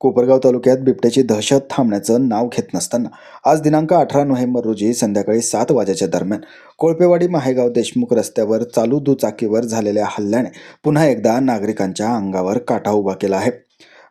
कोपरगाव तालुक्यात बिबट्याची दहशत थांबण्याचं नाव घेत नसताना आज दिनांक अठरा नोव्हेंबर रोजी संध्याकाळी सात वाजेच्या दरम्यान कोळपेवाडी माहेगाव देशमुख रस्त्यावर चालू दुचाकीवर झालेल्या हल्ल्याने पुन्हा एकदा नागरिकांच्या अंगावर काटा उभा केला आहे.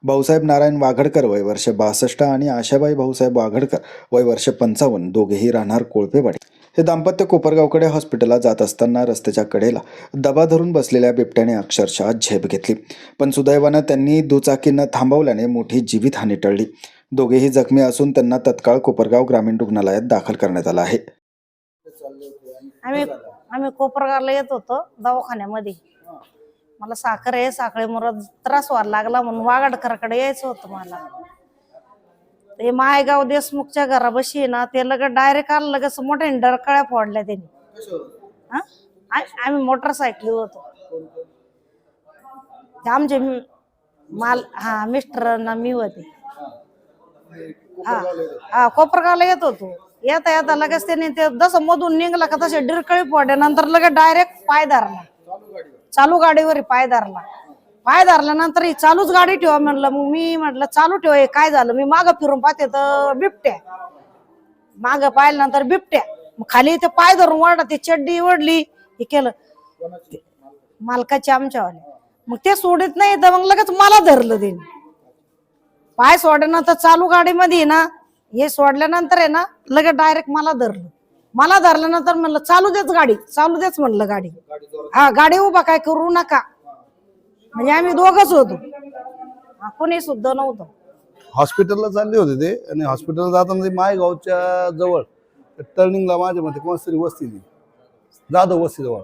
भाऊसाहेब नारायण वाघडकर वय वर्ष बासष्ट आणि आशाबाई भाऊसाहेब वाघडकर वय वर्ष पंचावन्न दोघेही राहणार कोळपेवाडी. हे दाम्पत्य कोपरगावकडे हॉस्पिटलला जात असताना रस्त्याच्या कडेला दबा धरून बसलेल्या बिबट्याने अक्षरशः झेप घेतली. पण सुदैवानं त्यांनी दुचाकीनं थांबवल्याने मोठी जीवितहानी टळली. दोघेही जखमी असून त्यांना तत्काळ कोपरगाव ग्रामीण रुग्णालयात दाखल करण्यात आलं आहे. आम्ही आम्ही कोपरगावला येत होतो दवाखान्यामध्ये. मला साखर आहे साखळीमुळे त्रास व्हायला लागला म्हणून वागडकराकडे यायचं होतं मला. हे मायगाव देशमुखच्या घराबशी आहे ना ते लगेच डायरेक्ट आलं लगेच मोठ्या डरकळ्या फोडल्या त्यांनी. हा? आ- आम्ही मोटरसायकली होतो. ते आमचे मि- माल हा मिस्टर ना मी होते. हा हा कोपरगावला येत होतो. येता येता लगेच त्याने ते जसं मधून निघला का तसे डिरकळी पडले नंतर लगेच डायरेक्ट पाय धरला. चालू गाडीवर पाय धरला. पाय धरल्यानंतर ही चालूच गाडी ठेवा म्हणलं. मग मी म्हटलं चालू ठेवा हे काय झालं? मी माग फिरून पाहते तर बिबट्या मागं पाहिल्यानंतर बिबट्या मग खाली ते पाय धरून वाढला ती चड्डी ओढली हे केलं. मालकाची आमच्यावाले. मग ते सोडित नाही तर मग लगेच मला धरलं ते पाय सोडल्यानंतर चालू गाडीमध्ये ना हे सोडल्यानंतर आहे ना लगेच डायरेक्ट मला धरलं. मला धरल्यानंतर म्हणलं चालू देच गाडी चालू देच म्हणलं गाडी. हा गाडी उभा काय करू नका. म्हणजे आम्ही दोघच होतो. हा, कोणी सुद्धा नव्हतं. हॉस्पिटलला चालले होते ते आणि हॉस्पिटलला जाताना ते मायगावच्या जवळ टर्निंगला माझ्या मते कोणतरी वस्ती ती जाधव वस्ती जवळ.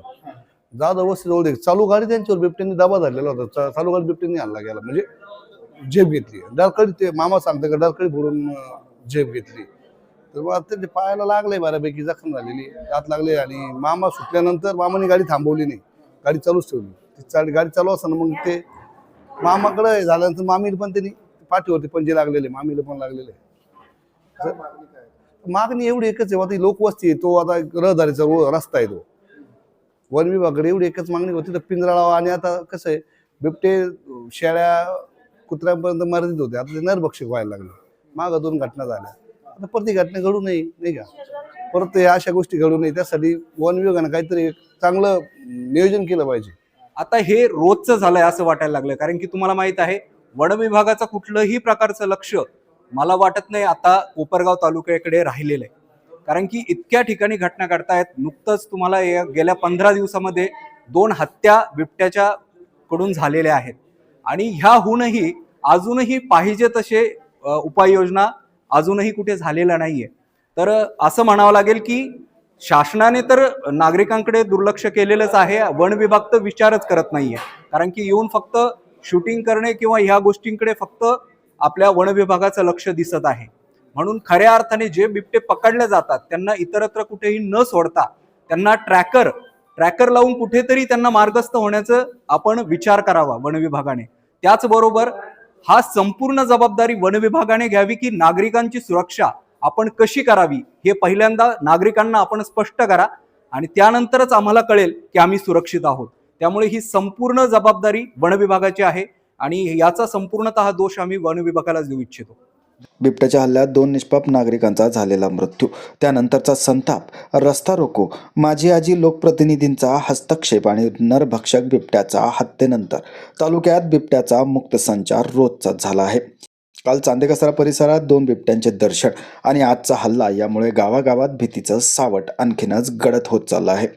जाधव वस्ती जवळ एक चालू गाडी त्यांच्यावर बिबट्यांनी दबा धरलेला होता. चा- चालू गाडी बिबट्यांनी आणला गेला. म्हणजे झेप घेतली. डरकडी ते मामा सांगते का डरकडी फोडून अं, झेप घेतली. तर मग ते पायाला लागलंय बऱ्यापैकी जखम झालेली हात लागले आणि मामा सुटल्यानंतर मामाने गाडी थांबवली नाही. गाडी चालूच ठेवली. ती गाडी चालू असताना मग ते मामाकडे झाल्यानंतर मामीला पण त्यांनी पाठीवरती पंजे लागलेले मामीला पण लागलेले. मागणी एवढी एकच आहे आता ही लोकवस्ती आहे तो आता रहदारीचा रस्ता आहे तो. वन विभागाकडे एवढी एकच मागणी होती तर पिंजरा लावा आणि आता कसं आहे बिबटे शेळ्या कुत्र्यांपर्यंत मर्यादित होते आता ते नरभक्षक व्हायला लागले. मागं दोन घटना झाल्या. आता परत ती घटना घडू नये नाही का? परत अशा गोष्टी घडू नये त्यासाठी वन विभागानं काहीतरी चांगलं नियोजन केलं पाहिजे. आता हे रोजचं झालंय असं वाटायला लागलं कारण की तुम्हाला माहीत आहे वन विभागाचं कुठलंही प्रकारचं लक्ष मला वाटत नाही आता कोपरगाव तालुक्याकडे राहिलेलं आहे. कारण की इतक्या ठिकाणी घटना घडतायत नुकतंच तुम्हाला या गेल्या पंधरा दिवसामध्ये दोन हत्या बिबट्याच्या कडून झालेल्या आहेत. आणि ह्याहूनही अजूनही पाहिजे तसे उपाययोजना अजूनही कुठे झालेल्या नाहीये. तर असं म्हणावं लागेल की शासनाने तर नागरिकांकडे दुर्लक्ष केलेलंच आहे. वन विभाग तर विचारच करत नाहीये. कारण की येऊन फक्त शूटिंग करणे किंवा ह्या गोष्टींकडे फक्त आपल्या वन विभागाचं लक्ष दिसत आहे. म्हणून खऱ्या अर्थाने जे बिबटे पकडले जातात त्यांना इतरत्र कुठेही न सोडता त्यांना ट्रॅकर ट्रॅकर लावून कुठेतरी त्यांना मार्गस्थ होण्याचं आपण विचार करावा वन विभागाने. त्याचबरोबर हा संपूर्ण जबाबदारी वन विभागाने घ्यावी की नागरिकांची सुरक्षा आपण कशी करावी हे पहिल्यांदा नागरिकांना आपण स्पष्ट करा आणि त्यानंतरच आम्हाला कळेल की आम्ही सुरक्षित आहोत. त्यामुळे ही संपूर्ण जबाबदारी वन विभागाची आहे आणि याचा संपूर्णतः दोष आम्ही वन विभागाला देऊ इच्छितो. बिबट्याच्या हल्ल्यात दोन निष्पाप नागरिकांचा झालेला मृत्यू. त्यानंतरचा संताप रस्ता रोको माझी आजी लोकप्रतिनिधींचा हस्तक्षेप आणि नरभक्षक बिबट्याचा हत्येनंतर तालुक्यात बिबट्याचा मुक्त संचार रोजचा झाला आहे. काल चांदेकसरा परिसरात दोन बिबट्यांचे दर्शन आणि आजचा हल्ला यामुळे गावागावात भीतीचं सावट आणखीनच गडद होत चाललं आहे.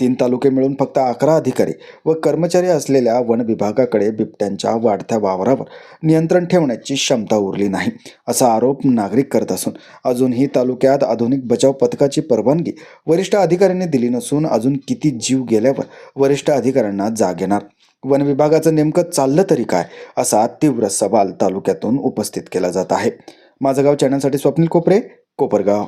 तीन तालुके मिळून फक्त अकरा अधिकारी व कर्मचारी असलेल्या वन विभागाकडे बिबट्यांच्या वाढत्या वावरावर नियंत्रण ठेवण्याची क्षमता उरली नाही असा आरोप नागरिक करत असून अजूनही तालुक्यात आधुनिक बचाव पथकाची परवानगी वरिष्ठ अधिकाऱ्यांनी दिली नसून अजून किती जीव गेल्यावर वरिष्ठ अधिकाऱ्यांना जाग येणार. वन विभागाचं नेमकं चाललं तरी काय असा तीव्र सवाल तालुक्यातून उपस्थित केला जात आहे. माझं गाव चॅनलसाठी स्वप्नील कोपरे कोपरगाव.